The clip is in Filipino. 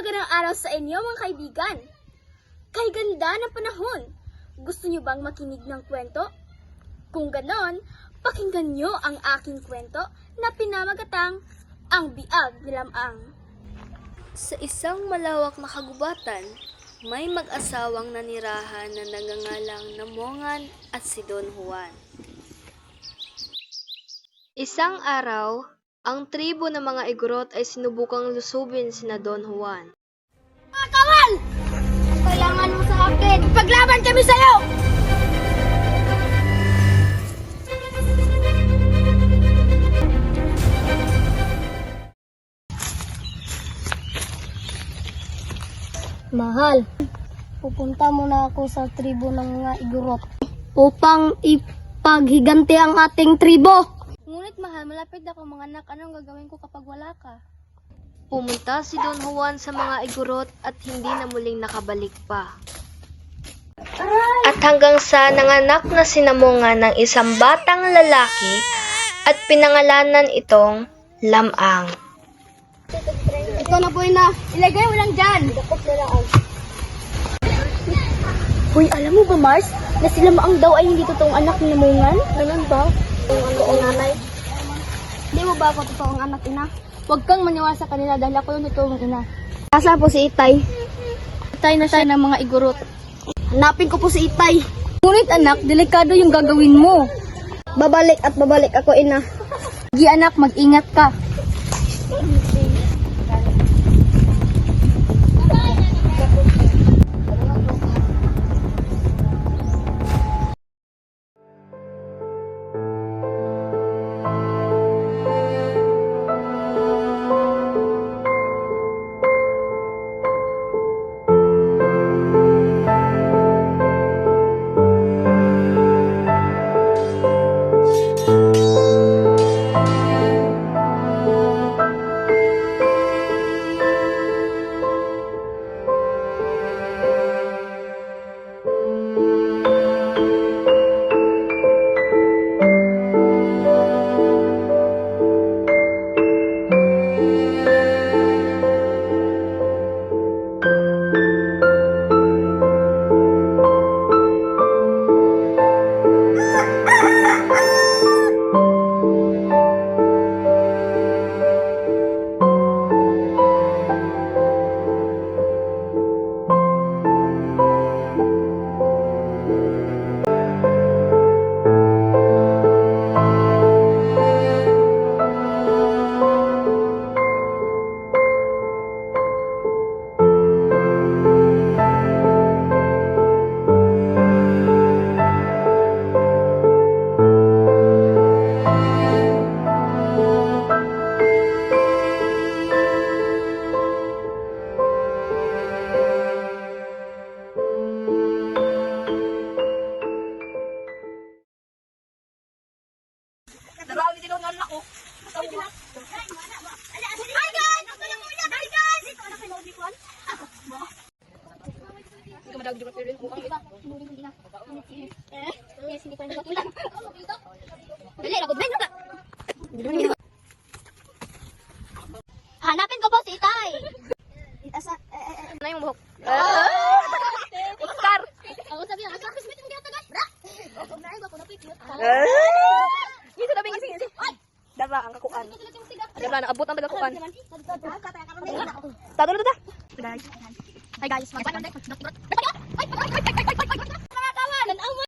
magandang araw sa inyo mga kaibigan. Kay ganda ng panahon, gusto niyo bang makinig ng kwento? Kung ganon, pakinggan niyo ang aking kwento na pinamagatang Ang Biag ni Lamang. Sa isang malawak na kagubatan, may mag-asawang nanirahan na nagangalang Namongan at si Don Juan. Isang araw, ang tribo ng mga igorot ay sinubukang lusubin sina Don Juan. Mga kawal! Ang kailangan mo sa akin, paglaban kami sa'yo! Mahal, pupunta muna ako sa tribo ng mga igurot upang ipaghiganti ang ating tribo. Mahal, malapit ako mga anak. Anong gagawin ko kapag wala ka? Pumunta si Don Juan sa mga igorot at hindi na muling nakabalik pa. At hanggang sa nanganak na sinamungan ng isang batang lalaki at pinangalanan itong Lamang. Ito na po na. Ilagay mo lang dyan! Na. Hoy, alam mo ba, Mars? Na sila maang daw ay hindi totoong anak ni Namungan? Ganun ba? Ang ano ko nanay. Di mo ba ako totoong anak ina? Huwag kang maniwala sa kanila dahil ako yung totoong ina. Asa po si Itay? Itay na siya ng mga igurot. Hanapin ko po si Itay. Ngunit anak, delikado yung gagawin mo. Babalik at babalik ako ina. Gi anak, mag-ingat ka. Hanapin ko po si Itay. Asa, eh. Ano yung buhok? Oscar! Ako sabi na, Oscar, kismet mo kaya tagay. Bra! Ako na ba, kung napit. Ito na bing ising ising. Daba ang kakuan. Daba na abot ang tagakuan. Ay guys, mag-ano na. Ay, ay, ay, ay, ay, ay, ay, ay,